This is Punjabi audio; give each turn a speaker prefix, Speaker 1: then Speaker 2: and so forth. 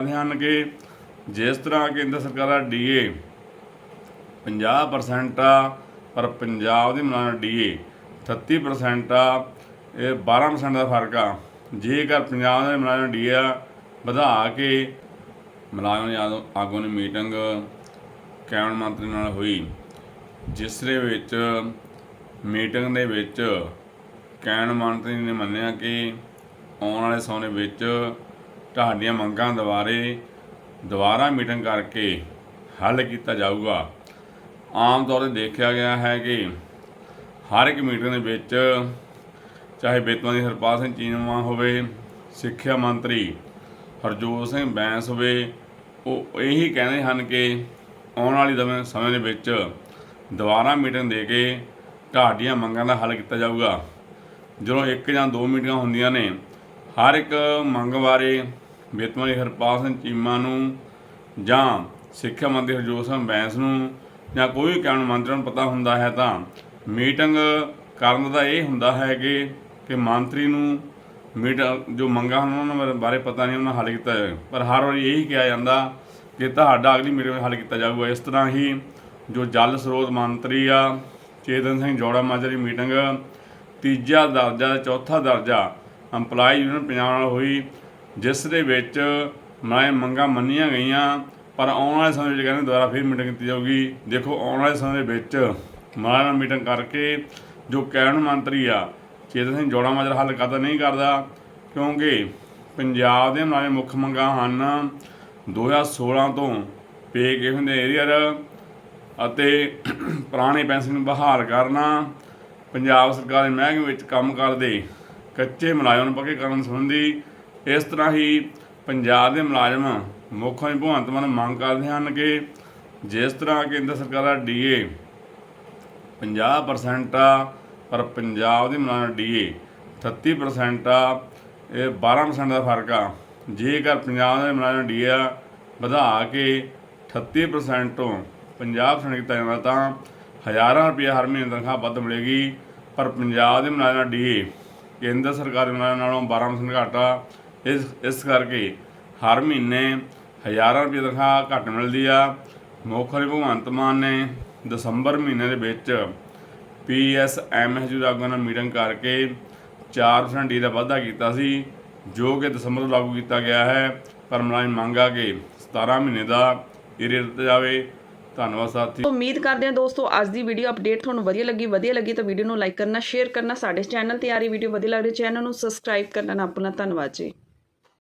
Speaker 1: ਹਨ ਕਿ ਜਿਸ ਤਰ੍ਹਾਂ ਕੇਂਦਰ ਸਰਕਾਰ ਦਾ ਡੀਏ 50% ਆ, ਪਰ ਪੰਜਾਬ ਦੇ ਮੁਲਾਜ਼ਮ ਡੀਏ 38% ਆ, ਇਹ 12% ਦਾ ਫ਼ਰਕ ਆ। ਜੇਕਰ ਪੰਜਾਬ ਦੇ ਮੁਲਾਜ਼ਮ ਡੀਏ ਵਧਾ ਕੇ ਮੁਲਾਜ਼ਮ ਨੇ ਆਗੂ- ਆਗੂ ਨੇ ਮੀਟਿੰਗ ਕੈਬਨਿਟ ਮੰਤਰੀ ਨਾਲ ਹੋਈ ਜਿਸ ਦੇ ਵਿੱਚ ਮੀਟਿੰਗ ਦੇ ਵਿੱਚ ਕੈਬਨਿਟ ਮੰਤਰੀ ਨੇ ਮੰਨਿਆ ਕਿ ਆਉਣ ਵਾਲੇ ਸਮੇਂ ਵਿੱਚ ਤੁਹਾਡੀਆਂ ਮੰਗਾਂ ਦੁਬਾਰੇ ਦੁਬਾਰਾ ਮੀਟਿੰਗ ਕਰਕੇ ਹੱਲ ਕੀਤਾ ਜਾਊਗਾ। ਆਮ ਤੌਰ ਤੇ ਦੇਖਿਆ ਗਿਆ ਹੈ ਕਿ ਹਰ ਇੱਕ ਮੀਟਿੰਗ ਦੇ ਵਿੱਚ ਚਾਹੇ ਬੇਤਵਾਨੀ ਹਰਪਾਲ ਸਿੰਘ ਚੀਮਾ ਹੋਵੇ, ਸਿੱਖਿਆ ਮੰਤਰੀ ਹਰਜੋਤ ਸਿੰਘ ਬੈਂਸ ਹੋਵੇ, ਉਹ ਇਹੀ ਕਹਿੰਦੇ ਹਨ ਕਿ ਆਉਣ ਵਾਲੀ ਸਮੇਂ ਦੇ ਵਿੱਚ ਦੁਬਾਰਾ ਮੀਟਿੰਗ ਦੇ ਕੇ ਤੁਹਾਡੀਆਂ ਮੰਗਾਂ ਦਾ ਹੱਲ ਕੀਤਾ ਜਾਊਗਾ। ਜਦੋਂ ਇੱਕ ਜਾਂ ਦੋ ਮੀਟਿੰਗਾਂ ਹੁੰਦੀਆਂ ਨੇ ਹਰ ਇੱਕ ਮੰਗ ਬਾਰੇ ਬੇਤਵਾਨੀ ਹਰਪਾਲ ਸਿੰਘ ਚੀਮਾ ਨੂੰ ਜਾਂ ਸਿੱਖਿਆ ਮੰਤਰੀ ਹਰਜੋਤ ਸਿੰਘ ਬੈਂਸ ਨੂੰ ਜਾਂ ਕੋਈ ਵੀ ਕੈਬਨਿਟ ਮੰਤਰੀ ਨੂੰ ਪਤਾ ਹੁੰਦਾ ਹੈ ਤਾਂ ਮੀਟਿੰਗ ਕਰਨ ਦਾ ਇਹ ਹੁੰਦਾ ਹੈ ਕਿ ਕਿ ਮੰਤਰੀ ਨੂੰ ਮੀਟ, ਜੋ ਮੰਗਾਂ ਹਨ ਉਹਨਾਂ ਬਾਰੇ ਪਤਾ ਨਹੀਂ, ਉਹਨਾਂ ਹੱਲ ਕੀਤਾ ਜਾਵੇ। ਪਰ ਹਰ ਵਾਰੀ ਇਹੀ ਕਿਹਾ ਜਾਂਦਾ ਕਿ ਤੁਹਾਡਾ ਅਗਲੀ ਮੀਟਿੰਗ ਵਿੱਚ ਹੱਲ ਕੀਤਾ ਜਾਊਗਾ। ਇਸ ਤਰ੍ਹਾਂ ਹੀ ਜੋ ਜਲ ਸਰੋਤ ਮੰਤਰੀ ਆ, ਚੇਤਨ ਸਿੰਘ ਜੋੜਾ ਮਾਜਰੀ ਮੀਟਿੰਗ, ਤੀਜਾ ਦਰਜਾ ਤੇ ਚੌਥਾ ਦਰਜਾ EMPLOYE ਯੂਨੀਅਨ ਪੰਜਾਬ ਨਾਲ ਹੋਈ, ਜਿਸ ਦੇ ਵਿੱਚ ਮੈਂ ਮੰਗਾਂ ਮੰਨੀਆਂ ਗਈਆਂ, ਪਰ ਆਉਣ ਵਾਲੇ ਸਮੇਂ ਵਿੱਚ ਕਹਿੰਦੇ ਦੁਬਾਰਾ ਫਿਰ ਮੀਟਿੰਗ ਕੀਤੀ ਜਾਊਗੀ। ਦੇਖੋ, ਆਉਣ ਵਾਲੇ ਸਮੇਂ ਦੇ ਵਿੱਚ ਮਾਰਾ ਨਾਲ ਮੀਟਿੰਗ ਕਰਕੇ ਜੋ ਕੈਬਨਿਟ ਮੰਤਰੀ ਆ, ਚੇਤਨ ਸਿੰਘ ਜੋੜਾ ਮਾਜਰਾ ਹੱਲ ਕਰਦਾ ਨਹੀਂ ਕਰਦਾ, ਕਿਉਂਕਿ ਪੰਜਾਬ ਦੇ ਨਾਲੇ ਮੁੱਖ ਮੰਗਾਂ ਹਨ 2016 ਤੋਂ ਪੇ ਗਿਵਨ ਦੇ ਏਰੀਅਰ ਅਤੇ ਪੁਰਾਣੇ ਪੈਨਸ਼ਨ ਨੂੰ ਬਹਾਲ ਕਰਨਾ, ਪੰਜਾਬ ਸਰਕਾਰ ਦੇ ਮਹਿਕਮੇ ਵਿੱਚ ਕੰਮ ਕਰਦੇ। ਕੱਚੇ ਮੁਲਾਜ਼ਮ ਨੂੰ ਪੱਕੇ ਕਰਨ ਸੰਬੰਧੀ ਇਸ ਤਰ੍ਹਾਂ ਹੀ ਪੰਜਾਬ ਦੇ ਮੁਲਾਜ਼ਮ ਮੁੱਖ ਭਗਵੰਤ ਮਾਨ ਮੰਗ ਕਰਦੇ ਹਨ ਕਿ ਜਿਸ ਤਰ੍ਹਾਂ ਕੇਂਦਰ ਸਰਕਾਰ ਦਾ ਡੀਏ 50% ਆ, ਪਰ ਪੰਜਾਬ ਦੇ ਮੁਲਾਜ਼ਮ ਡੀਏ 38% ਆ, ਇਹ 12% ਦਾ ਫ਼ਰਕ ਆ। ਜੇਕਰ ਪੰਜਾਬ ਦੇ ਮੁਲਾਜ਼ਮ ਡੀਏ ਵਧਾ ਕੇ 38% ਤੋਂ 50% ਕੀਤਾ ਜਾਂਦਾ ਤਾਂ ਹਜ਼ਾਰਾਂ ਰੁਪਏ ਹਰ ਮਹੀਨੇ ਤਨਖਾਹ ਵੱਧ ਮਿਲੇਗੀ, ਪਰ ਪੰਜਾਬ ਦੇ ਮੁਲਾਜ਼ਮਾਂ ਡੀਏ ਕੇਂਦਰ ਸਰਕਾਰ ਦੇ ਨਾਲੋਂ 12% ਘੱਟ ਆ। ਇਸ ਇਸ ਕਰਕੇ ਹਰ ਮਹੀਨੇ ਹਜ਼ਾਰਾਂ ਰੁਪਏ ਤਨਖਾਹ ਘੱਟ ਮਿਲਦੀ ਆ। ਮੁੱਖ ਭਗਵੰਤ ਮਾਨ ਨੇ ਦਸੰਬਰ ਮਹੀਨੇ ਦੇ ਵਿੱਚ ਪੀਐਸਐਮਐਸ ਆਗੂਆਂ ਨਾਲ ਮੀਟਿੰਗ ਕਰਕੇ 4% ਡੀ ਦਾ ਵਾਧਾ ਕੀਤਾ ਸੀ, ਜੋ ਕਿ ਦਸੰਬਰ ਤੋਂ ਲਾਗੂ ਕੀਤਾ ਗਿਆ ਹੈ। ਪਰ ਮੁਲਾਜ਼ਮ ਮੰਗ ਆ ਕਿ 17 ਮਹੀਨੇ ਦਾ ਏਰੀਆ ਦਿੱਤਾ ਜਾਵੇ। ਧੰਨਵਾਦ ਸਾਥੀ।
Speaker 2: ਉਮੀਦ ਕਰਦੇ ਹਾਂ ਦੋਸਤੋ ਅੱਜ ਦੀ ਵੀਡੀਓ ਅਪਡੇਟ ਤੁਹਾਨੂੰ ਵਧੀਆ ਲੱਗੀ ਵਧੀਆ ਲੱਗੀ ਤਾਂ ਵੀਡੀਓ ਨੂੰ ਲਾਈਕ ਕਰਨਾ ਸ਼ੇਅਰ ਕਰਨਾ, ਸਾਡੇ ਚੈਨਲ ਤੇ ਆ ਰਹੀ ਵੀਡੀਓ ਵਧੀਆ ਲੱਗ ਰਹੀ ਚੈਨਲ ਨੂੰ ਸਬਸਕ੍ਰਾਈਬ ਕਰਨਾ ਨਾ ਭੁੱਲਣਾ। ਧੰਨਵਾਦ ਜੀ।